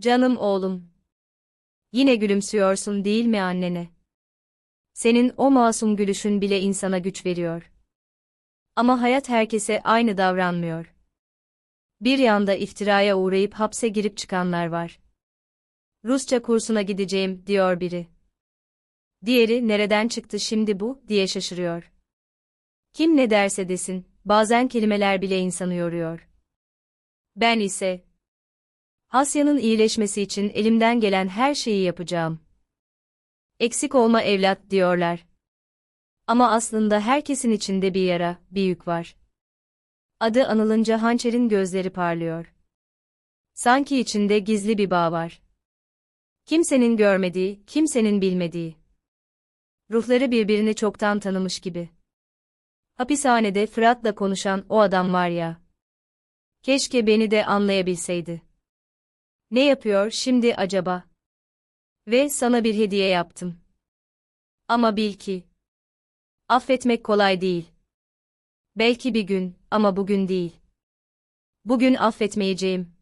Canım oğlum. Yine gülümsüyorsun değil mi annene? Senin o masum gülüşün bile insana güç veriyor. Ama hayat herkese aynı davranmıyor. Bir yanda iftiraya uğrayıp hapse girip çıkanlar var. Rusça kursuna gideceğim, diyor biri. Diğeri nereden çıktı şimdi bu, diye şaşırıyor. Kim ne derse desin, bazen kelimeler bile insanı yoruyor. Ben ise, Hasya'nın iyileşmesi için elimden gelen her şeyi yapacağım. Eksik olma evlat diyorlar. Ama aslında herkesin içinde bir yara, bir yük var. Adı anılınca hançerin gözleri parlıyor. Sanki içinde gizli bir bağ var. Kimsenin görmediği, kimsenin bilmediği. Ruhları birbirini çoktan tanımış gibi. Hapishanede Fırat'la konuşan o adam var ya. Keşke beni de anlayabilseydi. Ne yapıyor şimdi acaba? Ve sana bir hediye yaptım. Ama bil ki affetmek kolay değil. Belki bir gün ama bugün değil. Bugün affetmeyeceğim.